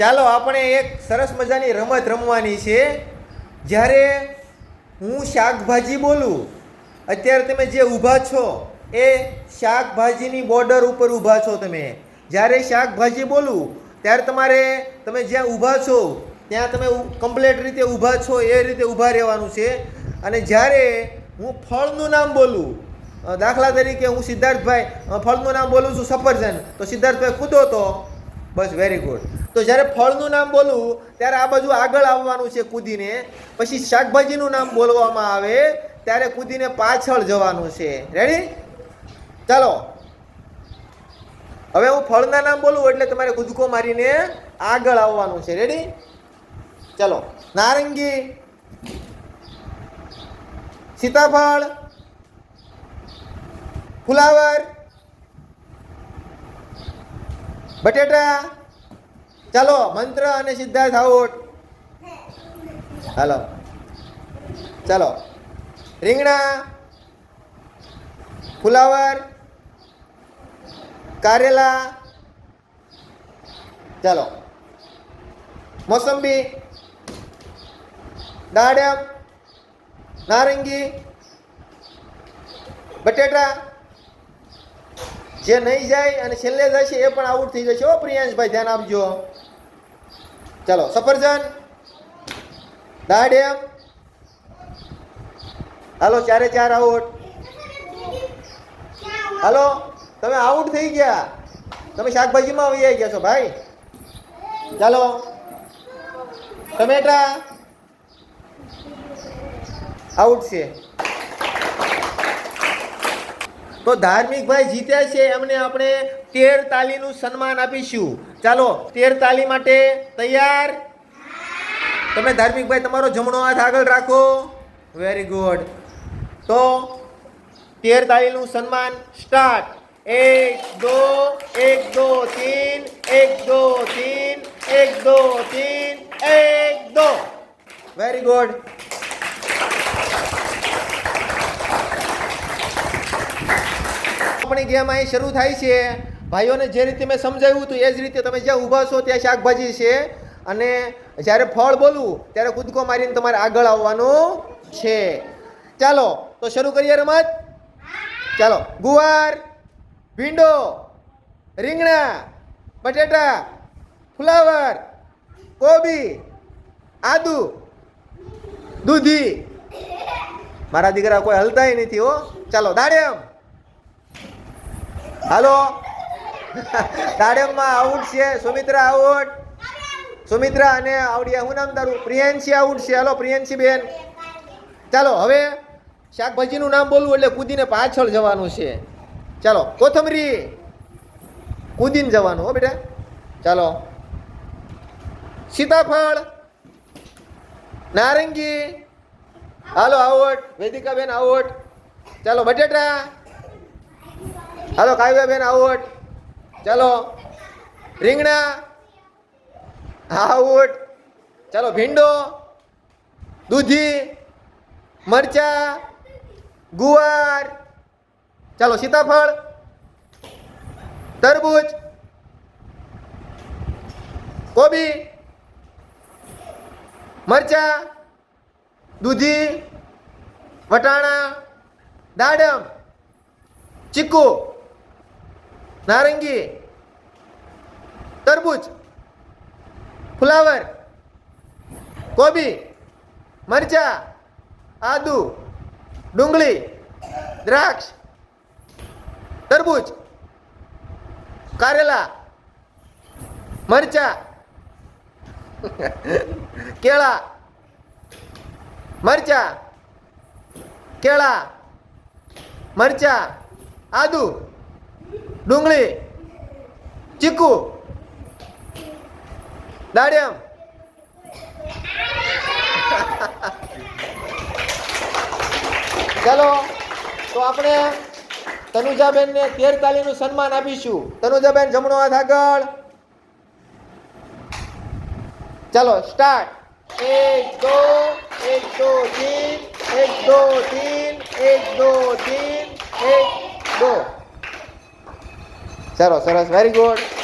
ચાલો આપણે એક સરસ મજાની રમત રમવાની છે. જ્યારે હું શાકભાજી બોલું, અત્યારે તમે જે ઊભા છો એ શાકભાજીની બોર્ડર ઉપર ઊભા છો તમે. જ્યારે શાકભાજી બોલું, ત્યારે તમારે તમે જ્યાં ઊભા છો, ત્યાં તમે કમ્પ્લેટ રીતે ઊભા છો, એ રીતે ઊભા રહેવાનું છે. અને જ્યારે હું ફળનું નામ બોલું દાખલા તરીકે હું સિદ્ધાર્થભાઈ ફળનું નામ બોલું છું સફરજન, તો સિદ્ધાર્થભાઈ કૂદો તો બસ વેરી ગુડ તો જ્યારે ફળનું નામ બોલવું, ત્યારે આ બાજુ આગળ આવવાનું છે કૂદીને. પછી શાકભાજીનું નામ બોલવામાં આવે, ત્યારે કૂદીને પાછળ જવાનું છે. રેડી ચાલો. હવે હું ફળના નામ બોલું એટલે તમારે કૂદકો મારીને આગળ આવવાનું છે. રેડી ચાલો. નારંગી. સીતાફળ. ફુલાવર. બટેટા, ચાલો, મંત્ર અને સિદ્ધાર્થ આઉટ. હાલો. ચાલો. રીંગણા, ફુલાવર, કારેલા. ચાલો. મોસંબી, દાડમ, નારંગી, બટેટા. જે નહીં જાય અને છેલ્લે જશે એ પણ આઉટ થઈ જશે. ઓ પ્રિયાંશભાઈ, ધ્યાન આપજો. ચાલો, સફરજન. દાડેમ. હાલો, ચારે ચાર આઉટ. હાલો, તમે આઉટ થઈ ગયા. તમે શાકભાજીમાં આવી ગયા છો, ભાઈ. ચાલો. ટમેટા. આઉટ છે. તો ધાર્મિક ભાઈ જીત્યા છે એમને આપણે તેર તાલીનું સન્માન આપીશું. ચાલો, તેર તાલી માટે તૈયાર? તમે ધાર્મિક ભાઈ, તમારો જમણો હાથ આગળ રાખો. વેરી ગુડ તો તેર તાલીનું સન્માન સ્ટાર્ટ એક, દો એક, દો, તીન, એક, દો, તીન, એક, દો, તીન, એક, દો. વેરી ગુડ આપણી ગેમ અહીં શરૂ થાય છે. ભાઈઓને જે રીતે મેં સમજાવ્યું હતું, એ જ રીતે તમે જ્યાં ઊભા છો ત્યાં શાકભાજી છે. અને જ્યારે ફળ બોલું ત્યારે કૂદકો મારીને તમારે આગળ આવવાનું છે. ચાલો, તો શરૂ કરીએ રમત? ચાલો, ગુવાર, ભીંડો, રીંગણા, બટેટા, ફુલાવર, કોબી, આદુ, દૂધી. મારા દીકરા કોઈ હલતાય નથી હો. ચાલો, દાડેમ. હાલો. દાડેમમાં આઉટ છે. સુમિત્રા આઉટ. સુમિત્રા અને આવડિયા, હું નામ તારું? પ્રિયાંશી આઉટ છે. હાલો, પ્રિયાંશી બેન. ચાલો, હવે શાકભાજીનું નામ બોલવું એટલે કૂદીને પાછળ જવાનું છે. ચાલો, કોથમરી. કૂદીને જવાનું, હો બેટા. ચાલો. સીતાફળ. નારંગી. હાલો આવોટ વેદિકાબેન બેન આઉટ. ચાલો, બટેટા. હાલો, કાવ્યાબેન આઉટ. ચાલો. રીંગણા. આઉટ. ચાલો, ભીંડો. દૂધી. મરચા. ગુવાર. ચાલો, સીતાફળ. તરબૂચ. કોબી. મરચા. દૂધી. વટાણા. દાડમ. ચીકુ. નારંગી, તરબૂચ, ફ્લાવર, કોબી, મરચા, આદુ, ડુંગળી, દ્રાક્ષ, તરબૂચ, કારેલા, મરચા, કેળા મરચા કેળા, મરચા, આદુ ડુંગળી, ચીકુ દાડિયમ ચાલો, તો આપણે તનુજાબેનને તેર તાલીનું સન્માન આપીશું. તનુજાબેન, જમણો હાથ આગળ. ચાલો સ્ટાર્ટ એક, દો એક, દો, તીન. એક, દો, તીન. એક, દો, તીન. એક, દો. ચાલો સરસ વેરી ગુડ